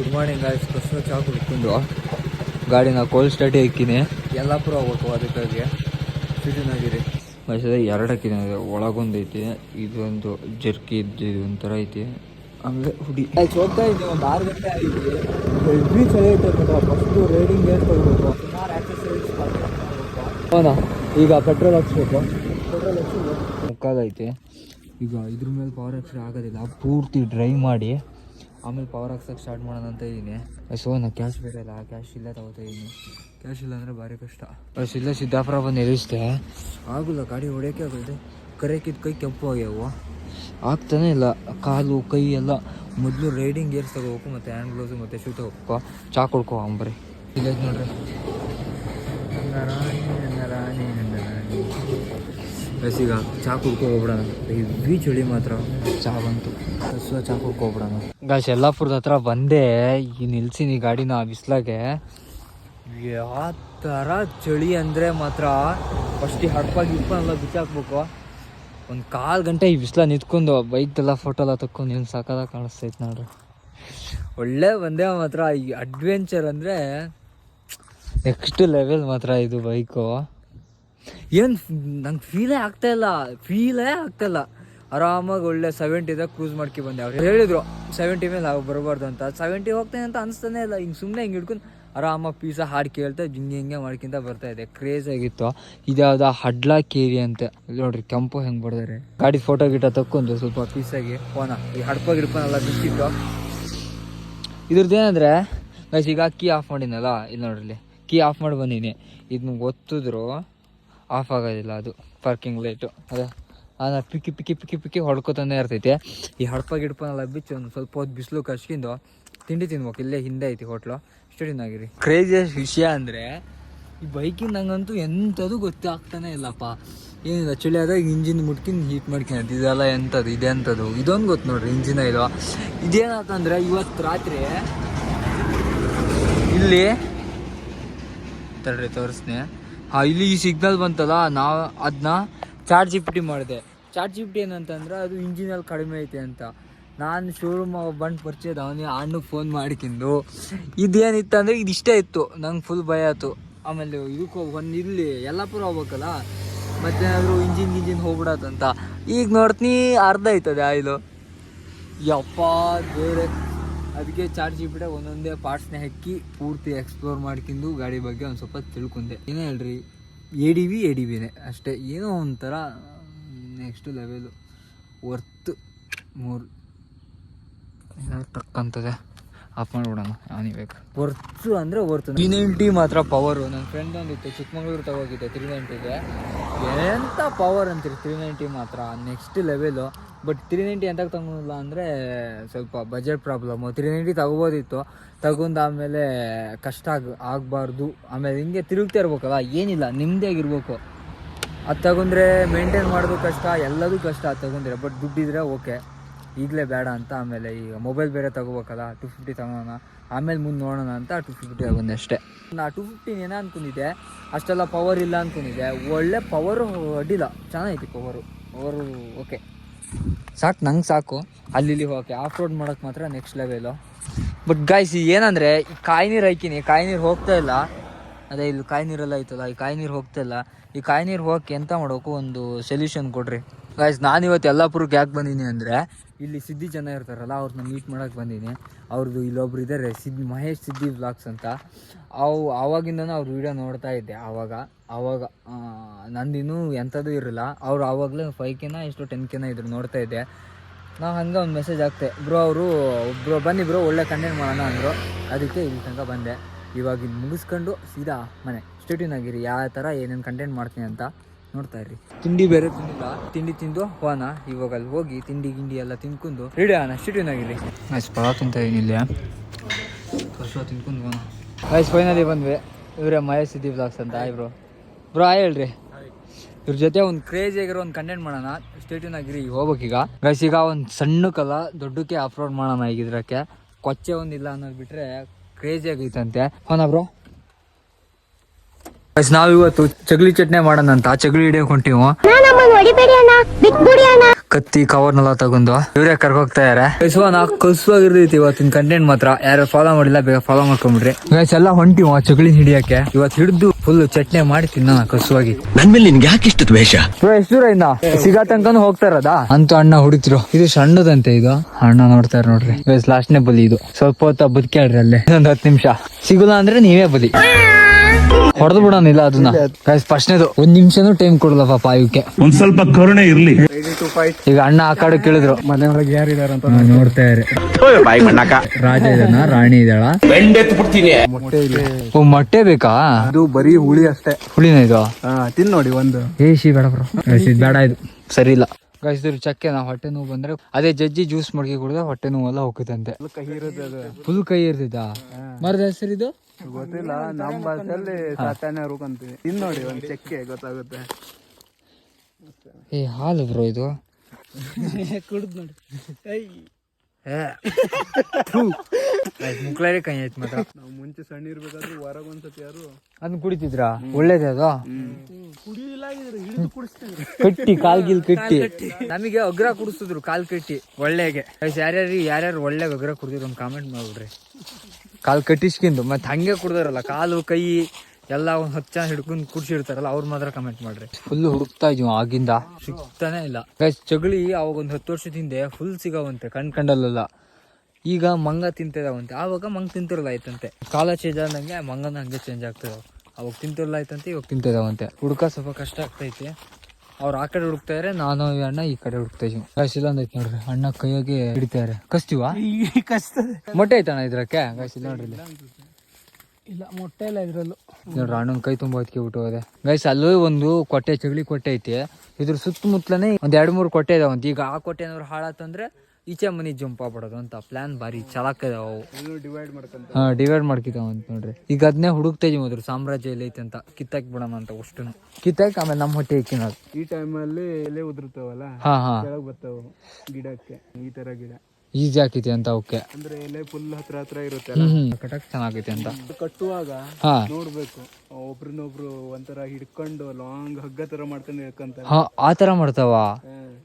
Good morning guys first ಚಾಕು ಕುಡ್ಕೊಂಡು ಗಾಡಿನ ಕೋಲ್ ಸ್ಟಾರ್ಟ್ ಹಾಕಿನಿ ಯಲ್ಲಾಪುರ ಹೋಗ್ಬೇಕು ಅದಕ್ಕಾಗಿ. ಸಿಟಿನಾಗಿರಿ ಮೈಸೂರು ಎರಡು ಹಾಕಿನ ಒಳಗೊಂದು ಐತಿ ಇದೊಂದು ಜರ್ಕಿ ಇದ್ದು ಇದು ಒಂಥರ ಐತಿ. ಆಮೇಲೆ ಹುಡಿ. ಆಯ್ತು ಹೋಗ್ತಾ ಒಂದು ಆರು ಗಂಟೆ ಆಗಿದೆ. ಹೆವಿ ಚಳಿ ಐತೆ ಫಸ್ಟು ರೈಡಿಂಗ್ ಏನು ತಗೋಬೇಕು? ಸುಮಾರು ಎಕ್ಸಸೈಸ್ ಹೌದಾ? ಈಗ ಪೆಟ್ರೋಲ್ ಹಾಕ್ಸ್ಬೇಕು ಪೆಟ್ರೋಲ್ ಹಾಕ್ಸ್ಬೇಕು ಮುಕ್ಕಾಗೈತೆ ಈಗ ಇದ್ರ ಮೇಲೆ ಪವರ್ ಹಾಕ್ಸ್ರೆ ಆಗೋದಿಲ್ಲ. ಪೂರ್ತಿ ಡ್ರೈವ್ ಮಾಡಿ ಆಮೇಲೆ ಪವರ್ ಹಾಕ್ಸಕ್ಕೆ ಸ್ಟಾರ್ಟ್ ಮಾಡೋಣ ಅಂತ ಇದ್ದೀನಿ ಸೊ ನಾನು ಕ್ಯಾಶ್ ಬೇರೆ ಇಲ್ಲ ಕ್ಯಾಶ್ ಇಲ್ಲ ತಗೋತಾ ಇದ್ದೀನಿ ಕ್ಯಾಶ್ ಇಲ್ಲ ಅಂದರೆ ಭಾರಿ ಕಷ್ಟ. ಬಸ್ ಇಲ್ಲ, ಸಿದ್ದಾಪುರ ಬಂದು ನಿಲ್ಲಿಸ್ದೆ. ಆಗೋಲ್ಲ, ಗಾಡಿ ಹೊಡೆಯೋಕೆ ಆಗುತ್ತೆ ಕರೆಕಿದ ಕೈ ಕೆಂಪು ಆಗ್ಯಾವು. ಆಗ್ತಾನೆ ಇಲ್ಲ, ಕಾಲು, ಕೈ ಎಲ್ಲ. ಮೊದಲು ರೈಡಿಂಗ್ ಗೇರ್ಸ್ ತಗೋಬೇಕು, ಮತ್ತು ಹ್ಯಾಂಡ್ ಗ್ಲೌಸು ಮತ್ತು ಶೂ ತಗೋಬೇಕು. ಚಾ ಕೊಡ್ಕೋ ಅಂಬ್ರಿ ಇಲ್ಲ ನೋಡ್ರಿ. ಬಸ್ ಈಗ ಚಾ ಕುಡ್ಕೊ ಹೋಗ್ಬಿಡೋಣ. ಹೆವಿ ಚಳಿ ಮಾತ್ರ ಚಾ ಬಂತು. ಚಾ ಕುಡ್ಕೊ ಗಾಶ್ ಗಾಯ್ಸ್ ಯಲ್ಲಾಪುರದ ಹತ್ರ ಬಂದೆ ಈ ನಿಲ್ಸಿನಿ ಗಾಡಿನ ಬಿಸ್ಲಾಗೆ. ಯಾವ ಥರ ಚಳಿ ಅಂದರೆ ಮಾತ್ರ ಫಸ್ಟ್ ಹಡ್ಪಾಗಿ ಇಪ್ಪನ್ನೆಲ್ಲ ಬಿಚ್ಚಾಕ್ಬೇಕು ಒಂದು ಕಾಲು ಗಂಟೆ ಈ ಬಿಸ್ಲ ನಿಂತ್ಕೊಂಡು ಬೈಕ್ದೆಲ್ಲ ಫೋಟೋ ಎಲ್ಲ ತಕ್ಕೊಂಡು ಏನು ಸಾಕಾದಾಗ ಕಾಣಿಸ್ತೈತೆ ನೋಡ್ರಿ. ಒಳ್ಳೆ ಬಂದೆ ಮಾತ್ರ. ಈ ಅಡ್ವೆಂಚರ್ ಅಂದರೆ ನೆಕ್ಸ್ಟ್ ಲೆವೆಲ್ ಮಾತ್ರ ಇದು ಬೈಕು ಏನು ನಂಗೆ ಫೀಲೇ ಆಗ್ತಾ ಇಲ್ಲ ಫೀಲೇ ಆಗ್ತಾ ಇಲ್ಲ. ಆರಾಮಾಗಿ ಒಳ್ಳೆ ಸೆವೆಂಟಿದಾಗ ಕ್ರೂಸ್ ಮಾಡ್ಕೊ ಬಂದೆ. ಅವ್ರು ಹೇಳಿದ್ರು ಸೆವೆಂಟಿ ಮೇಲೆ ನಾವು ಬರಬಾರ್ದು ಅಂತ. ಸೆವೆಂಟಿ ಹೋಗ್ತೇನೆ ಅಂತ ಅನಿಸ್ತಾನೆ ಇಲ್ಲ. ಹಿಂಗೆ ಸುಮ್ಮನೆ ಹಿಂಗೆ ಹಿಡ್ಕೊಂಡು ಆರಾಮಾಗಿ ಪೀಸ ಹಾಡು ಕೇಳ್ತಾ ಹಿಂಗೆ ಹಿಂಗೆ ಮಾಡ್ಕೊಂತ ಬರ್ತಾ ಇದೆ ಕ್ರೇಜ್ ಆಗಿತ್ತು. ಇದ್ಯಾವ್ದು ಹಡ್ಲಾ ಕೇರಿ ಅಂತ. ಇಲ್ಲಿ ನೋಡ್ರಿ, ಕೆಂಪು ಹೆಂಗೆ ಬರ್ದಾರೆ ಗಾಡಿ ಫೋಟೋ ಗಿಟ ತಕ್ಕೊಂಡು ಸ್ವಲ್ಪ ಪೀಸಾಗಿ ಫೋನ ಈ ಹಡ್ಪ ಗಿಡ್ಪನೆಲ್ಲ ಬಿಟ್ಟಿತ್ತು ಇದ್ರದ್ದು ಏನಂದ್ರೆ ಗೈಸ್ ಈಗ ಕೀ ಆಫ್ ಮಾಡಿನಲ್ಲ ಇಲ್ಲಿ ನೋಡ್ರಿ ಕೀ ಆಫ್ ಮಾಡಿ ಬಂದೀನಿ. ಇದನ್ನ ಒತ್ತಿದ್ರು. ಆಫ್ ಆಗೋದಿಲ್ಲ ಅದು ಪಾರ್ಕಿಂಗ್ ಲೈಟು ಅದೇ, ಅದನ್ನ ಪಿಕ್ಕಿ ಪಿಕ್ಕಿ ಪಿಕ್ಕಿ ಪಿಕ್ಕಿ ಹೊಡ್ಕೊತಾನೆ ಇರ್ತೈತೆ. ಈ ಹಡ್ಪ ಗಿಡ್ಪನೆಲ್ಲ ಬಿಚ್ಚು ಒಂದು ಸ್ವಲ್ಪ ಹೊತ್ತು ಬಿಸಿಲು ಕಸ್ಕಿಂದು ತಿಂಡಿ ತಿನ್ಬೇಕು. ಇಲ್ಲೇ ಹಿಂದೆ ಐತಿ ಹೋಟ್ಲು ಸ್ಟೇಡಿನಾಗಿರಿ ಕ್ರೇಜಿಯಸ್ಟ್ ವಿಷಯ ಅಂದರೆ, ಈ ಬೈಕಿಂದ ನಂಗಂತೂ ಎಂಥದ್ದು ಗೊತ್ತಾಗ್ತಾನೆ ಇಲ್ಲಪ್ಪ. ಏನಿಲ್ಲ, ಚಳಿ ಆದಾಗ ಇಂಜಿನ್ ಮುಟ್ಕಿಂದು ಹೀಟ್ ಮಾಡ್ಕೊಂಡು ಇದೆಲ್ಲ ಎಂಥದ್ದು ಇದೆಂಥದ್ದು ಇದೊಂದು ಗೊತ್ತು ನೋಡ್ರಿ ಇಂಜಿನ ಇದು. ಇದೇನಾತಂದ್ರೆ ಇವತ್ತು ರಾತ್ರಿ ಇಲ್ಲಿ, ತಡ್ರಿ ತೋರಿಸ್ನೆ ಹಾಂ ಇಲ್ಲಿ ಈ ಸಿಗ್ನಲ್ ಬಂತಲ್ಲ, ನಾ ಅದನ್ನ ಚಾರ್ಜ್ ಜಿಫ್ಟಿ ಮಾಡಿದೆ. ಚಾರ್ಜ್ ಜಿಫ್ಟಿ ಏನಂತಂದ್ರೆ ಅದು ಇಂಜಿನಲ್ಲಿ ಕಡಿಮೆ ಐತೆ ಅಂತ. ನಾನು ಶೋರೂಮ್ ಬಂದು ಪರಿಚಯದ ಅವನಿಗೆ ಅಣ್ಣಗೆ ಫೋನ್ ಮಾಡಿಕೊಂಡು, ಇದೇನಿತ್ತು ಅಂದರೆ ಇದು ಇಷ್ಟೇ ಇತ್ತು. ನಂಗೆ ಫುಲ್ ಭಯ ಆಯ್ತು. ಆಮೇಲೆ ಇದಕ್ಕೆ ಒಂದು ಇಲ್ಲಿ ಯಲ್ಲಾಪುರ ಹೋಗ್ಬೇಕಲ್ಲ, ಮತ್ತೇನಾದರೂ ಇಂಜಿನ್ ಗಿಂಜಿನ್ ಹೋಗ್ಬಿಡತ್ತಂತ. ಈಗ ನೋಡ್ತೀನಿ ಅರ್ಧ ಆಯ್ತದೆ ಆಯಿಲು. ಯಪ್ಪ, ಬೇರೆ ಅದಕ್ಕೆ ಚಾರ್ಜ್ ಇಟ್ಬಿಟ್ಟೆ ಒಂದೊಂದೇ ಪಾರ್ಟ್ಸ್ನ ಹಾಕಿ ಪೂರ್ತಿ ಎಕ್ಸ್ಪ್ಲೋರ್ ಮಾಡ್ಕೊಂಡು ಗಾಡಿ ಬಗ್ಗೆ ಒಂದು ಸ್ವಲ್ಪ ತಿಳ್ಕೊಂಡೆ. ಏನೇ ಹೇಳ್ರಿ A D V A D ವಿನೇ ಅಷ್ಟೇ, ಏನೋ ಒಂಥರ ನೆಕ್ಸ್ಟ್ ಲೆವೆಲು ವರ್ತ್ ಮೂರು. ತಕ್ಕಂತದೆ. ಆಫ್ ಬಿಡೋಣ ಅವನಿಗೆ ಬೇಕು. ವರ್ತು ಅಂದರೆ ವರ್ತು ತ್ರೀ ನೈಂಟಿ ಮಾತ್ರ ಪವರು ನನ್ನ ಫ್ರೆಂಡ್ ಒಂದಿತ್ತು ಚಿಕ್ಕಮಗಳೂರು ತಗೋಗಿದ್ದೆ ತ್ರೀ ನೈಂಟಿಗೆ. ಎಂಥ ಪವರ್ ಅಂತೀರಿ ತ್ರೀ ನೈಂಟಿ ಮಾತ್ರ? Next level but three ninety ಎಂತಕ್ಕೆ ತಗೊಂಡಿಲ್ಲ ಅಂದರೆ ಸ್ವಲ್ಪ ಬಜೆಟ್ ಪ್ರಾಬ್ಲಮ್ಮು ತ್ರೀ ನೈಂಟಿ ತಗೋಬೋದಿತ್ತು. ತಗೊಂಡಾದಮೇಲೆ ಕಷ್ಟ ಆಗ ಆಗಬಾರ್ದು. ಆಮೇಲೆ ಹಿಂಗೆ ತಿರುಗ್ತಾ ಇರ್ಬೇಕಲ್ಲ ಏನಿಲ್ಲ ನಿಮ್ಮದೇ ಅದು ತಗೊಂಡ್ರೆ ಮೇಂಟೈನ್ ಮಾಡೋದು ಕಷ್ಟ ಎಲ್ಲದೂ ಕಷ್ಟ ಅದು ತಗೊಂಡ್ರೆ ಬಟ್ ದುಡ್ಡಿದ್ರೆ ಓಕೆ ಈಗಲೇ ಬೇಡ ಅಂತ ಆಮೇಲೆ ಈಗ ಮೊಬೈಲ್ ಬೇರೆ ತಗೋಬೇಕಲ್ಲ ಟು ಫಿಫ್ಟಿ ತಗೋಣ, ಆಮೇಲೆ ಮುಂದೆ ನೋಡೋಣ ಅಂತ ಟು ಫಿಫ್ಟಿ ತಗೊಂಡೆ ಅಷ್ಟೇ. ನಾ ಟು ಫಿಫ್ಟಿನ ಏನೋ ಅಂದ್ಕೊಂಡಿದ್ದೆ ಅಷ್ಟೆಲ್ಲ ಪವರ್ ಇಲ್ಲ ಅಂದ್ಕೊಂಡಿದ್ದೆ ಒಳ್ಳೆ ಪವರು ಅಡ್ಡಿಲ್ಲ, ಚೆನ್ನಾಗೈತಿ ಪವರು ಪವರು ಓಕೆ ಸಾಕು, ನಂಗೆ ಸಾಕು, ಅಲ್ಲಿ ಹೋಗಕ್ಕೆ ಆಫ್ ರೋಡ್ ಮಾಡೋಕ್ಕೆ ಮಾತ್ರ ನೆಕ್ಸ್ಟ್ ಲೆವೆಲು ಬಟ್ ಗಾಯ್ಸ್ ಏನಂದರೆ, ಈ ಕಾಯಿ ನೀರು ಹಾಕಿನಿ ಕಾಯಿ ನೀರು ಹೋಗ್ತಾ ಇಲ್ಲ. ಅದೇ, ಇಲ್ಲಿ ಕಾಯಿ ನೀರೆಲ್ಲ ಐತಲ್ಲ, ಈ ಕಾಯಿ ನೀರು ಹೋಗ್ತಾ ಇಲ್ಲ. ಈ ಕಾಯಿ ನೀರು ಹೋಗಕ್ಕೆ ಎಂತ ಮಾಡಬೇಕು ಒಂದು ಸೊಲ್ಯೂಷನ್ ಕೊಡ್ರಿ. ಗಾಯ್ಸ್ ನಾನು ಇವತ್ತು ಯಲ್ಲಾಪುರಕ್ಕೆ ಯಾಕೆ ಬಂದೀನಿ ಅಂದರೆ ಇಲ್ಲಿ ಸಿದ್ದಿ ಜನ ಇರ್ತಾರಲ್ಲ, ಅವ್ರನ್ನ ಮೀಟ್ ಮಾಡೋಕೆ ಬಂದೀನಿ. ಅವ್ರದ್ದು ಇಲ್ಲೊಬ್ರು ಇದ್ದಾರೆ ಸಿದ್ದಿ ಮಹೇಶ್ ಸಿದ್ದಿ ವ್ಲಾಗ್ಸ್ ಅಂತ. ಅವು ಆವಾಗಿಂದನೂ ಅವ್ರ ವೀಡಿಯೋ ನೋಡ್ತಾ ಇದ್ದೆ ಆವಾಗ ಆವಾಗ ನಂದಿನ್ನೂ ಎಂಥದ್ದು ಇರಲಿಲ್ಲ. ಅವ್ರು ಆವಾಗಲೇ ಫೈವ್ ಕೆನ ಎಷ್ಟು ಟೆನ್ ಕೆನ ಇದ್ರು ನೋಡ್ತಾ ಇದ್ದೆ. ನಾವು ಹಂಗೆ ಒಂದು ಮೆಸೇಜ್ ಹಾಕ್ತೆ ಬ್ರೋ ಅವರು ಒಬ್ಬರು ಬನ್ನಿ ಬ್ರೋ, ಒಳ್ಳೆ ಕಂಟೆಂಟ್ ಮಾಡೋಣ ಅಂದರು. ಅದಕ್ಕೆ ಇಲ್ಲಿ ತನಕ ಬಂದೆ. ಇವಾಗ ಮುಗಿಸ್ಕೊಂಡು ಸೀದಾ ಮನೆ. ಸ್ಟೇಟಿನ್ ಆಗಿರಿ, ಯಾವ ಥರ ಏನೇನು ಕಂಟೆಂಟ್ ಮಾಡ್ತೀನಿ ಅಂತ. ನೋಡ್ತಾ ಇರ್ರಿ. ತಿಂಡಿ ಬೇರೆ ತಿಂದಿಲ್ಲ. ತಿಂಡಿ ತಿಂದು ಹೋಗೋಣ. ಇವಾಗ ಅಲ್ಲಿ ಹೋಗಿ ತಿಂಡಿ ಗಿಂಡಿ ಎಲ್ಲ ತಿನ್ಕೊಂಡು ರೆಡಿ ಆಗೋಣ. ಆಗಿರಿ ಆಯ್ತು ಪಳ ತಿಂತ ಏನಿಲ್ಲ ಕಷ್ಟ ತಿನ್ಕೊಂಡು ಹೋಗೋಣ. ಫೈನಲಿ ಬಂದ್ವಿ. ಇವರೇ ಮಹೇಶ್ ಸಿದ್ದಿ ಬ್ಲಾಗ್ಸ್ ಅಂತ. ಆಯ್ ಬ್ರೋ ಬ್ರೋ ಆಯ್ ಹೇಳ್ರಿ. ಇವ್ರ ಜೊತೆ ಒಂದು ಕ್ರೇಜ್ ಆಗಿರೋ ಒಂದು ಕಂಟೆಂಟ್ ಮಾಡೋಣ. ಸ್ಟೇಟ್ಯೂನಾಗಿರಿ ಈಗ ಹೋಗ್ಬೇಕೀಗ ಗೈಸ್ ಈಗ. ಒಂದು ಸಣ್ಣಕ್ಕಲ್ಲ ದೊಡ್ಡಕ್ಕೆ ಅಪ್ಲೋಡ್ ಮಾಡೋಣ ಈಗ ಇದ್ರಕ್ಕೆ. ಕೊಚ್ಚೆ ಒಂದಿಲ್ಲ ಅನ್ನೋದು ಬಿಟ್ರೆ ಕ್ರೇಜಿ ಆಗೈತಂತೆ. ಹೋನಾ ಬ್ರೋ ಗೈಸ್ ನಾವಿವತ್ತು ಇವತ್ತು ಚಗಲಿ ಚಟ್ನಿ ಮಾಡೋಣ ಅಂತ. ಚಗ್ಲಿ ಹಿಡಿಯಕ್ ಹೊಂಟೀವು. ಕತ್ತಿ ಕವರ್ ಅಣ್ಣ ಬಿಟ್ಬಿಡಿ ಅಣ್ಣ. ಕತ್ತಿ ಕವರ್ನೆಲ್ಲ ತಗೊಂಡು ಇವ್ರೆ ಕರ್ಕೋಗ್ತಾ ಇದಾರೆ. ನಾ ಕಸುವಾಗಿರ್ತೈತಿ ಇವತ್ತಿನ ಕಂಟೆಂಟ್ ಮಾತ್ರ. ಯಾರು ಫಾಲೋ ಮಾಡಿಲ್ಲ ಬೇಗ ಫಾಲೋ ಮಾಡ್ಕೊಂಡ್ಬಿಡ್ರಿ ಗೈಸ್ ಎಲ್ಲ ಹೊಂಟಿವ ಚಗ್ಲಿ ಹಿಡಿಯಕ್ಕೆ. ಇವತ್ತು ಹಿಡಿದು ಫುಲ್ ಚಟ್ನಿ ಮಾಡಿ ತಿನ್ನೋಣ ಕಸುವಾಗಿ. ನನ್ ಮೇಲೆ ನಿನ್ಗೆ ಯಾಕೆ ಇಷ್ಟ ದ್ವೇಷ? ಎಷ್ಟು ದೂರ ಇನ್ನ. ಸಿಗಾ ತನಕನು ಹೋಗ್ತಾ ಇರೋದಾ? ಅಂತೂ ಅಣ್ಣ ಹುಡುಕ್ತಿರು. ಇದು ಸಣ್ಣದಂತೆ ಇದು. ಅಣ್ಣ ನೋಡ್ತಾರ ನೋಡ್ರಿ. ಲಾಸ್ಟ್ನೇ ಬಲಿ ಇದು. ಸ್ವಲ್ಪ ಹೊತ್ತ ಬದುಕ್ಯಾಡ್ರಿ ಅಲ್ಲೇ. ಒಂದ್ ಹತ್ತು ನಿಮಿಷ. ಸಿಗುಲ್ಲ ಅಂದ್ರೆ ನೀವೇ ಬಲಿ. ಹೊಡೆದು ಬಿಡೋಣ ಇಲ್ಲ ಅದನ್ನ. ಫಸ್ಟ್ನೇದು ಒಂದ್ ನಿಮಿಷನೂ ಟೈಮ್ ಕೊಡಲ್ಲ ಪಾಪ ಇವಕ್ಕೆ ಒಂದ್ ಸ್ವಲ್ಪ ಕರುಣೆ ಇರ್ಲಿ. ಈಗ ಅಣ್ಣ ಆ ಕಡೆ ಕೇಳಿದ್ರು. ಮನೆ ಒಳಗೆ ಯಾರಿದಾರ ಅಂತ ನೋಡ್ತಾ ಇರಿ. ರಾಜ ಇದನ್ನ ರಾಣಿ ಇದಾಳ ಓ ಮೊಟ್ಟೆ ಬೇಕಾ? ಇದು ಬರೀ ಹುಳಿ ಅಷ್ಟೇ. ಹುಳಿನ ಇದು? ತಿನ್ ನೋಡಿ ಒಂದು. ಏಸಿ ಬೇಡ ಬ್ರೋ. ಇದು ಬೇಡ ಇದು. ಸರಿ ಇಲ್ಲ. ಗಾಯಿಸಿದ್ರು ಚಕ್ಕೆ ನಾವು ಹೊಟ್ಟೆ ನೋವು ಬಂದ್ರೆ ಅದೇ ಜಜ್ಜಿ ಜ್ಯೂಸ್ ಮಡ್ಕೆ ಕುಡಿದ್ರೆ ಹೊಟ್ಟೆ ನೋವೆಲ್ಲ ಹೋಗುತ್ತಂತೆ ಕಹಿ ಇರುತ್ತೆ ಫುಲ್ ಕೈ ಇರ್ತೈತಾ ಮರದ ಹೆಸರು ಇದು ಗೊತ್ತಿಲ್ಲ ನಮ್ಮ ಭಾಷೆಯಲ್ಲಿ ಸಾತಾನೆ ರೂಕಂತೀವಿ ಇನ್ ನೋಡಿ ಒಂದ್ ಚೆಕ್ಕೆ ಗೊತ್ತಾಗುತ್ತೆ. ಏ ಹಾಲು ಬ್ರೋ ಇದು. ಮುಕ್ಳಾರಿ ಕೈ ಆಯ್ತು ಮಾತ್ರ. ನಾವು ಮುಂಚೆ ಸಣ್ಣ ಇರ್ಬೇಕಾದ್ರೆ ಹೊರಗ್ ಒಂದ್ಸತಿ ಯಾರು? ಅದನ್ನ ಕುಡಿತಿದ್ರ? ಒಳ್ಳೇದೇ ಅದು? ಕಟ್ಟಿ ಕಾಲ್ ಗಿಲ್ ಕಟ್ಟಿ. ನಮಗೆ ಅಗ್ರ ಕುಡಿಸಿದ್ರು ಕಾಲ್ ಕಟ್ಟಿ. ಒಳ್ಳೆಗೆ. ಯಾರ್ಯಾರು ಯಾರ್ಯಾರು ಒಳ್ಳೆ ಅಗ್ರ ಕುಡಿದ್ರು ಒಂದು ಕಾಮೆಂಟ್ ಮಾಡ್ಬಿಡ್ರಿ. ಕಾಲ್ ಕಟ್ಟಿಸ್ಕೊಂಡು ಮತ್ತೆ ಹಂಗೆ ಕುಡ್ದಾರಲ್ಲ ಕಾಲು ಕೈ ಎಲ್ಲ ಒಂದ್ ಹತ್ತು ಜನ ಹಿಡ್ಕೊಂಡು ಕುಡ್ಸಿರ್ತಾರಲ್ಲ ಅವ್ರ ಮಾತ್ರ ಕಮೆಂಟ್ ಮಾಡ್ರಿ. ಫುಲ್ ಹುಡುಕ್ತಾ ಇದ್ವಿ ಆಗಿಂದ. ಸಿಗ್ತಾನೆ ಇಲ್ಲ. ಚಗಳಿ ಅವಾಗ ಒಂದು ಹತ್ತು ವರ್ಷದ ಹಿಂದೆ ಫುಲ್ ಸಿಗವಂತೆ ಕಣ್ ಕಂಡಲ್ಲ ಈಗ ಮಂಗ ತಿಂತಿದಾವಂತೆ. ಆವಾಗ ಮಂಗ ತಿಂತಿರಲ್ಲ ಆಯ್ತಂತೆ ಕಾಲ ಚೇಂಜ್ ಆದಂಗೆ ಮಂಗನ ಹಂಗೆ ಚೇಂಜ್ ಆಗ್ತದೆ ಅವಾಗ ತಿಂತಿರಲ್ಲ ಆಯ್ತಂತೆ ಇವಾಗ ತಿಂತಿದಾವಂತೆ. ಹುಡ್ಕ ಸ್ವಲ್ಪ ಕಷ್ಟ ಆಗ್ತೈತಿ. ಅವ್ರು ಆ ಕಡೆ ಹುಡುಕ್ತಾ ಇದಾರೆ ನಾನು ಈ ಅಣ್ಣ ಈ ಕಡೆ ಹುಡುಕ್ತಾ ಇದೀವಿ ಗಾಯ್ಸ್ ಇಲ್ಲೊಂದ್ ಐತಿ ನೋಡ್ರಿ ಅಣ್ಣ ಕೈಯಾಗೆ ಹಿಡಿತಾರೆ ಕಸ್ತೀವ? ಮೊಟ್ಟೆ ಐತಣ್ಣ ಇದ್ರಕ್ಕೆ? ಗಾಯ್ಸ್ ಇಲ್ಲ ನೋಡ್ರಿ ಇಲ್ಲಿ. ಇಲ್ಲ ಮೊಟ್ಟೆ ಇಲ್ಲ ಇದ್ರಲ್ಲೂ. ನೋಡ್ರಿ ಅಣ್ಣನ ಕೈ ತುಂಬ ಹೊತ್ಕೆ ಬಿಟ್ಟು ಹೋದೆ ಗೈಸ್ ಅಲ್ಲೂ ಒಂದು ಕೊಟ್ಟೆ ಚಗಳಿ ಕೊಟ್ಟೆ ಐತಿ. ಇದ್ರ ಸುತ್ತಮುತ್ತಲೇ ಒಂದ್ ಎರಡ್ ಮೂರು ಕೊಟ್ಟೆ ಇದಾವಂತ. ಈಗ ಆ ಕೊಟ್ಟೆ ಏನಾದ್ರು ಹಾಳಾತಂದ್ರೆ ಈಚೆ ಮನಿ ಜಂಪ್ ಆಗ್ಬಿಡೋದು ಅಂತ ಪ್ಲಾನ್ ಬಾರಿ ಚಲಾಕ್ ಡಿವೈಡ್ ಮಾಡ್ಕೊಂತ. ಹಾ ಡಿವೈಡ್ ಮಾಡ್ಕಿದಾವಂತ ನೋಡ್ರಿ. ಈಗ ಅದನ್ನೇ ಹುಡುಕ್ತಾ ಇದೀವಿ ಸಾಮ್ರಾಜ್ಯ ಎಲ್ಲ ಐತೆ ಅಂತ. ಕಿತ್ತಾಕ್ ಬಿಡೋಣ ಅಂತ ಅಷ್ಟು ಕಿತ್ತಾಕ್ ಆಮೇಲೆ ನಮ್ಮ ಹೊಟ್ಟೆ ಇಕ್ಕಿನೋದು ಈ ಟೈಮಲ್ಲಿ ಎಲೆ ಉದುರ್ತಾವಲ್ಲ? ಹಾ ಹಾ. ಬರ್ತಾವ ಗಿಡಕ್ಕೆ. ಈ ತರ ಗಿಡ. ಈಜಿ ಆಗ್ತೈತಿ ಅಂತ ಅವಕ್ಕೆ. ಅಂದ್ರೆ ಎಲೆ ಫುಲ್ ಹತ್ರ ಹತ್ರ ಇರುತ್ತೆ ಹ್ಮ್ ಕಟಕ್ ಚೆನ್ನಾಗೈತಿ ಅಂತ. ಕಟ್ಟುವಾಗ ಹಾ. ನೋಡ್ಬೇಕು. ಒಬ್ರನ್ನೊಬ್ರು ಒಂಥರ ಹಿಡ್ಕೊಂಡು ಲಾಂಗ್ ಹಗ್ಗ ತರ ಮಾಡ್ಕೊಂಡು ಹಿಡ್ಕೊಂತಾರೆ ಹಾ ಆ ತರ ಮಾಡ್ತಾವ?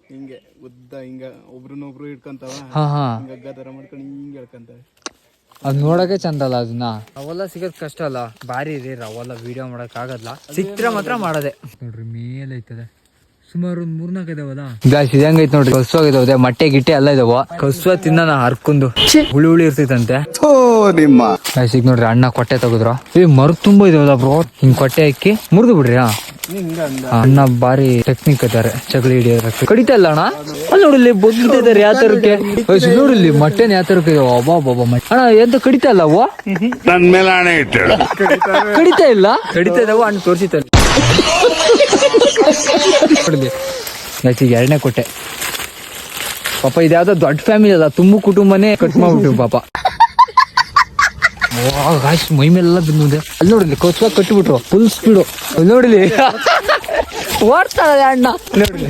ಹಿಂಗೆ ಉದ್ದ ಹಿಂಗ ಒಬ್ರನ್ನೊಬ್ರು ಹಿಡ್ಕೊಂತಾವ? ಹಾ ಹಾ. ಹಿಂಗ ಹಗ್ಗ ತರ ಮಾಡ್ಕೊಂಡು ಹಿಂಗ್ ಹೇಳ್ಕೊಂತ ಅದ್ ನೋಡಕ್ಕೆ ಚಂದ ಅಲ್ಲ ಅದನ್ನ ಅವೆಲ್ಲ ಸಿಗೋದ್ ಕಷ್ಟ ಅಲ್ಲ. ಬಾರಿ ರೀ ಅವೆಲ್ಲ ವಿಡಿಯೋ ಮಾಡಕ್ ಆಗಲ್ಲ. ಸಿಕ್ತ್ರೆ ಮಾತ್ರ ಮಾಡದೆ. ನೋಡ್ರಿ ಮೇಲೆ ಐತದೆ. ಸುಮಾರು ಒಂದ್ ಮೂರ್ನಾಲ್ಕು ಇದಾವಲ್ಲ? ಗಾಯ್ಸ್ ಇದಂಗೈತ್ ನೋಡ್ರಿ? ಕಸುವಾಗ ಇದಾವೆ. ಮೊಟ್ಟೆ ಗಿಟ್ಟೆ ಎಲ್ಲ ಇದಾವ. ಕಸುವ ತಿನ್ನ ಹರ್ಕೊಂಡು ಹುಳಿ ಹುಳಿ ಇರ್ತೈತಂತೆ. ನಿಮ್ಮ. ಗಾಯ್ಸ್ ಈಗ ನೋಡ್ರಿ ಅಣ್ಣ ಕೊಟ್ಟೆ ತೆಗೆದ್ರ. ಈ ಮರು ತುಂಬಾ ಇದಾವಲ್ಲ ಬ್ರೋ ಹಿಂಗ್ ಕೊಟ್ಟೆ ಹಾಕಿ ಮುರಿದು ಬಿಡ್ರಿ ಅಣ್ಣ ಬಾರಿ ಟೆಕ್ನಿಕ್ ಇದಾರೆ. ಚಗಳಿ ಹಿಡಿಯೋದಕ್ಕೆ. ಕಡಿತಾ ಇಲ್ಲ ಅಣ್ಣ? ಅಲ್ಲಿ ನೋಡಿಲ್ಲಿ ಬಗ್ಗಿತಾ ಇದಾರೆ ಯಾವ ತರಕ್ಕೆ? ನೋಡಿಲ್ಲಿ ಮಟ್ಟೆನ್ ಯಾವ ತರಕ್ಕೆ ಅಬ್ಬಾ ಬಾಬಾ ಮಟ್ಟೆ. ಅಣ್ಣ ಎಂತ ಕಡಿತಾ ಇಲ್ಲ ಅವ ನನ್ ಮೇಲೆ ಕಡಿತಾ ಇಲ್ಲ? ಕಡಿತಾ ಇದಾವ ಅಣ್ಣ ತೋರಿಸಿತ್ತಲ್ಲ ನೋಡಿಲಿ ಈಗ ಎರಡನೇ ಕೊಟ್ಟೆ. ಪಾಪ ಇದ್ಯಾವ್ದೋ ದೊಡ್ಡ ಫ್ಯಾಮಿಲಿ ಅಲ್ಲ ತುಂಬ ಕುಟುಂಬನೇ ಕಟ್ ಮಾಡ್ಬಿಟ್ಟು ಪಾಪ. ಗಾಯ್ಸ್ ಮೈ ಮೇಲೆಲ್ಲ ಬಿಂದಿದೆ ಅಲ್ಲಿ ನೋಡಿಲಿ ಕೊಚ್ಚುವ ಕಟ್ಟಿಬಿಟ್ರು. ಫುಲ್ ಸ್ಪೀಡು ಅಲ್ಲಿ ನೋಡಿಲಿ. ಓಡ್ತಾಳೆ ಅಣ್ಣ. ನೋಡಿಲಿ.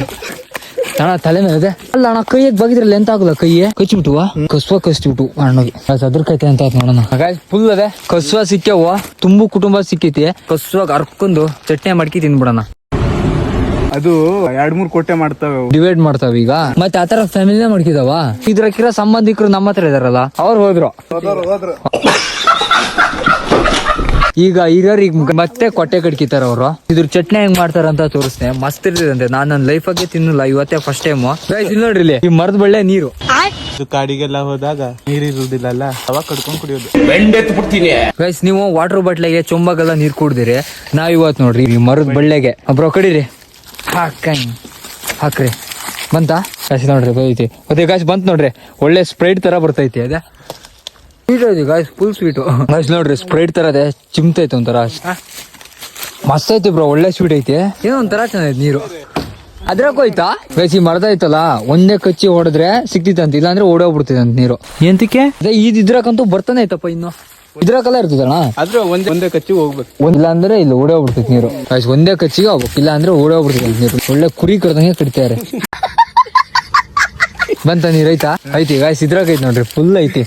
ಅಣ್ಣ ತಲೆ ಮೇಲೆ ಇದೆ ಅಲ್ಲ ಅಣ್ಣ ಕೈಯಾಗ ಬಗಿದ್ರಲ್ಲ ಎಂತ ಆಗಲ್ಲ ಕೈಯೇ? ಕಚ್ಚಿಬಿಟ್ಟುವ ಕಸುವ ಕಚ್ಚಿಬಿಟ್ಟು ಅಣ್ಣಗೆ. ಅದ್ರ ಕೈತೆ ಅಂತ ಆಯ್ತು ನೋಡೋಣ. ಗಾಯ್ಸ್ ಫುಲ್ ಅದೇ. ಕಸುವ ಸಿಕ್ಕವ ತುಂಬು ಕುಟುಂಬ ಸಿಕ್ಕೈತಿ. ಕಸುವಾಗ ಹರ್ಕೊಂಡು ಚಟ್ನಿ ಮಾಡ್ಕಿ ತಿಂದ್ಬಿಡೋಣ ಅದು ಎರಡ್ ಮೂರ್ ಕೋಟೆ ಮಾಡ್ತಾವೆ ಅವು. ಡಿವೈಡ್ ಮಾಡ್ತಾವ ಈಗ. ಮತ್ತೆ ಆತರ ಫ್ಯಾಮಿಲಿ ಮಾಡ್ಕಿದಾವ? ಇದ್ರಕ್ಕಿರೋ ಸಂಬಂಧಿಕರು ನಮ್ಮ ಹತ್ರ ಇದಾರಲ್ಲ ಅವ್ರು ಹೋದ್ರು. ಈಗ ಹಿರಿಯರ್ ಈಗ ಮತ್ತೆ ಕೊಟ್ಟೆ ಕಡ್ಕಿತಾರ ಅವರು. ಇದ್ರ ಚಟ್ನಿ ಹೆಂಗ್ ಮಾಡ್ತಾರ ಅಂತ ತೋರಿಸ್ತೇನೆ ಮಸ್ತ್ ಇರ್ತದಂತೆ. ನಾನ್ ನನ್ನ ಲೈಫ್ ಆಗಿ ತಿನ್ನಲ್ಲ ಇವತ್ತೇ ಫಸ್ಟ್ ಟೈಮ್ ಇಲ್ಲಿ ನೋಡ್ರಿ ಇಲ್ಲಿ ಈ ಮರದ ಬಳ್ಳೆ ನೀರು. ಇದು ಕಾಡಿಗೆಲ್ಲ ಹೋದಾಗ ನೀರಿರುವುದಿಲ್ಲಲ್ಲ ಅವಾಗ ಕಡ್ಕೊಂಡ್ ಕುಡಿಯೋದು. ಗೈಸ್ ನೀವು ವಾಟರ್ ಬಾಟ್ಲಿಗೆ ಚೊಂಬಾಗೆಲ್ಲ ನೀರ್ ಕುಡ್ದಿರಿ. ನಾವ್ ಇವತ್ ನೋಡ್ರಿ ಈ ಮರದ ಬಳ್ಳೆಗೆ. ಒಬ್ರು ಕಡೀರಿ. ಹಾಕ ಹಾಕ್ರಿ. ಬಂತ? ಗಾಯ್ಸ್ ನೋಡ್ರಿ ಬೈತಿ. ಮತ್ತೆ ಗಾಯ್ಸ್ ಬಂತ್ ನೋಡ್ರಿ. ಒಳ್ಳೆ ಸ್ಪ್ರೈಟ್ ತರ ಬರ್ತೈತಿ ಅದೇ? ಸ್ವೀಟ್ ಐತಿ ಗಾಯ್ಸ್ ಫುಲ್ ಸ್ವೀಟು ಗಾಯ್ಸ್ ನೋಡ್ರಿ ಸ್ಪ್ರೈಟ್ ತರ ಅದೇ ಚಿಮ್ತೈತಿ ಒಂಥರ. ಮಸ್ತ್ ಐತಿ ಬ್ರೋ ಒಳ್ಳೆ ಸ್ವೀಟ್ ಐತಿ. ಏನೋ ಒಂಥರ ಚೆನ್ನಾಗೈತಿ ನೀರು. ಅದ್ರಾಗ ಹೋಯ್ತಾ? ಈ ಮರದ ಐತಲ್ಲ ಒಂದೇ ಕಚ್ಚಿ ಹೊಡೆದ್ರೆ ಸಿಕ್ತಿತ್ತಂತ ಇಲ್ಲಾಂದ್ರೆ ಓಡೋಗ್ಬಿಡ್ತಿದಂತ ನೀರು. ಎಂತಕ್ಕೆ? ಅದೇ ಈದ್ ಇದ್ರಾಕಂತೂ ಬರ್ತಾನೆ ಐತಪ್ಪ ಇನ್ನು. ಇದ್ರಾಕಲ್ಲ ಇರ್ತದಣ್ಣ? ಆದ್ರೆ ಒಂದೇ ಒಂದೇ ಕಚ್ಚಿ ಹೋಗ್ಬೇಕು. ಒಂದಿಲ್ಲ ಅಂದ್ರೆ ಇಲ್ಲಿ ಓಡೇ ಹೋಗ್ಬಿಡ್ತೈತಿ ನೀರು. ಗಾಯ್ಸ್ ಒಂದೇ ಕಚ್ಚಿಗೆ ಹೋಗ್ಬೇಕು. ಇಲ್ಲ ಅಂದ್ರೆ ಓಡೋಗ್ಬಿಡ್ತೈತಿ ನೀರು. ಒಳ್ಳೆ ಕುರಿ ಕಡ್ದಂಗೆ ಕಡಿತಾರೆ. ಬಂತ ನೀರ್ ಐತಾ? ಐತಿ ಗಾಯ್ಸ್ ಇದ್ರಾಗ ಐತಿ ನೋಡ್ರಿ. ಫುಲ್ ಐತಿ.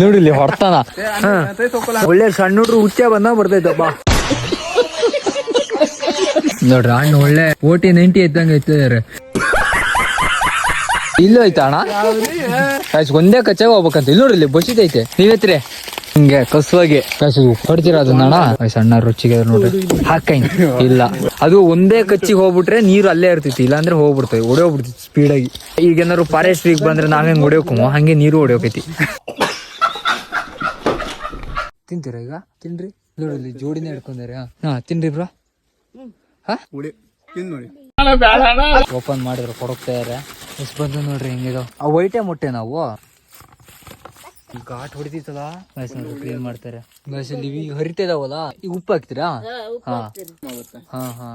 ನೋಡಿ ಇಲ್ಲಿ ಹೊಡ್ತಾನ. ಹಾ. ಒಳ್ಳೆ ಸಣ್ಣ ಹುಡ್ರು ಹುಚ್ಚ ಬಂದ ಬರ್ತೈತಪ್ಪ. ನೋಡ್ರಿ ಹಣ್ಣು ಒಳ್ಳೆ ಓಟಿ ನೈಂಟಿ ಇದ್ದಂಗೆ ಐತಿದಾರೆ ಇಲ್ಲೂ ಐತಾ ಅಣ್ಣ? ಕಾಯ್ಸ್ ಒಂದೇ ಕಚ್ಚಾಗ ಹೋಗ್ಬೇಕಂತ. ಇಲ್ಲಿ ನೋಡ್ರಿ ಇಲ್ಲಿ ಬಸಿದೈತೆ ನೀವೆತ್ರಿ ಹಿಂಗೆ ಕಸುವಾಗಿ ಹೊಡ್ತೀರ ಅದನ್ನ ಸಣ್ಣ ರುಚಿಗೆ ನೋಡ್ರಿ. ಹಾಕಂಗ್ ಇಲ್ಲ. ಅದು ಒಂದೇ ಕಚ್ಚಿಗೆ ಹೋಗ್ಬಿಟ್ರೆ ನೀರು ಅಲ್ಲೇ ಇರ್ತೈತಿ ಇಲ್ಲಾಂದ್ರೆ ಹೋಗ್ಬಿಡ್ತವೆ. ಸ್ಪೀಡ್ ಸ್ಪೀಡಾಗಿ ಈಗ ಏನಾದ್ರು ಫಾರೆಸ್ಟ್ ವೀಕ್ ಬಂದ್ರೆ ನಾವ್ ಹೆಂಗ್ ಹೊಡೆಯೋಕುಮೋ? ಹಂಗೆ ನೀರು ಹೊಡಿಯೋಕೈತಿ. ತಿಂತೀರ ಈಗ? ತಿನ್ರಿ. ನೋಡಿ ಜೋಡಿನ ಹಿಡ್ಕೊಂಡಾರೆ. ಹಾ ತಿನ್ರಿ ಬ್ರೋ. ಹಾ? ನೋಡಿ. ಓಪನ್ ಮಾಡಿದ್ರು ಕೊಡಕ್ತಾ ಇದಾರೆ ಎಷ್ಟು ಬಂದು ನೋಡ್ರಿ ಹೆಂಗಿದಾವ್? ಆ ವೈಟೇ ಮೊಟ್ಟೆ ನಾವು. ಘಾಟ್ ಮೈಸೂರು ಕ್ಲೀನ್ ಮಾಡ್ತಾರೆ. ಈಗ ಹರಿತಿದಾವಲ್ಲ ಈಗ ಉಪ್ಪು ಹಾಕ್ತೀರಾ? ಹಾ ಹಾ. ಹಾ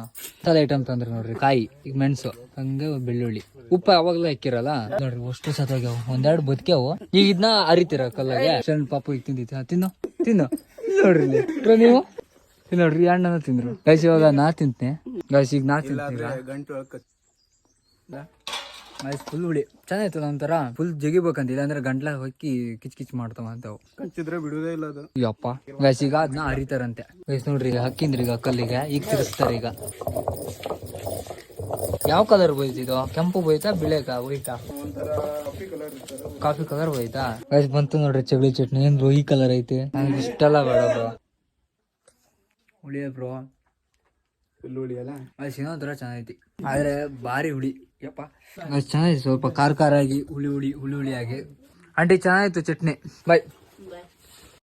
ತಲೆ ಐಟಮ್ ತಂದ್ರೆ ನೋಡ್ರಿ ಕಾಯಿ ಈಗ ಮೆಣಸು ಹಂಗೆ ಬೆಳ್ಳುಳ್ಳಿ. ಉಪ್ಪು ಯಾವಾಗಲೂ ಹಾಕಿರಲ್ಲ ನೋಡ್ರಿ ಅಷ್ಟು ಸತ್ತೋಗ್ಯಾವ. ಒಂದೆರಡು ಬದುಕ್ಯಾವು. ಈಗ ಇದನ್ನ ಅರಿತೀರ ಕಲ್ಲಾಗೆ? ಸಣ್ಣ ಪಾಪು ಈಗ ತಿಂದಿತ್ತು ತಿನ್ನು ತಿನ್ನು. ನೋಡ್ರಿ ನೀವು? ನೋಡ್ರಿ ಅಣ್ಣನ ತಿಂದ್ರು. ಗಾಯ್ಸ್ ಇವಾಗ ನಾ ತಿಂತೀನಿ. ಗಾಯಿಸಿ ಈಗ ನಾ ತಿಂತೀನಿ ಒಳಗ್ ಫುಲ್ ಹುಳಿ. ಚೆನ್ನಾಗಿತ್ತು ಒಂಥರ. ಫುಲ್ ಜಗಿಬೇಕಂತ ಇಲ್ಲಾಂದ್ರೆ ಗಂಟ್ಲ ಹೊಕ್ಕಿ ಕಿಚ್ ಕಿಚ್ ಮಾಡ್ತಾವ ಅಂತವು ಕಚ್ಚಿದ್ರೆ ಬಿಡುವುದೇ ಇಲ್ಲ ಅದು. ಯಪ್ಪ. ಗೈಸ್ ಈಗ ಅದನ್ನ ಹರಿತಾರಂತೆ. ಗೈಸ್ ನೋಡ್ರಿ ಈಗ ಹಕ್ಕಿಂದ್ರಿ ಈಗ ಕಲ್ಲಿಗೆ ಈಗ ತಿರ್ಸ್ತಾರೆ ಈಗ. ಯಾವ ಕಲರ್ ಇದು? ಕೆಂಪು ಬೋಯ್ತಾ ಬಿಳೆಕ ಬೋಯ್ತಾ? ಒಂಥರ ಕಾಫಿ ಕಲರ್ ಬೋಯ್ತಾ? ಗೈಸ್ ಬಂತು ನೋಡ್ರಿ ಚಗಳಿ ಚಟ್ನಿ. ಏನ್ ಈ ಕಲರ್ ಐತಿ? ನನಗೆ ಇಷ್ಟೆಲ್ಲ ಬೇಡ ಬ್ರೋ ಹುಳಿಯ ಬ್ರೋ ಫುಲ್ ಹುಳಿ ಅಲ್ಲ? ಅದು ಇನ್ನೊಂಥರ ಚೆನ್ನಾಗೈತಿ. ಆದ್ರೆ ಭಾರಿ ಹುಳಿ. ಯಪ್ಪ. ಅದು ಚೆನ್ನಾಗಿತ್ತು. ಸ್ವಲ್ಪ ಖಾರ ಆಗಿ ಹುಳಿ ಹುಳಿ ಹುಳಿ ಹುಳಿಯಾಗಿ ಆಂಟಿ ಚೆನ್ನಾಗಿತ್ತು ಚಟ್ನಿ. ಬಾಯ್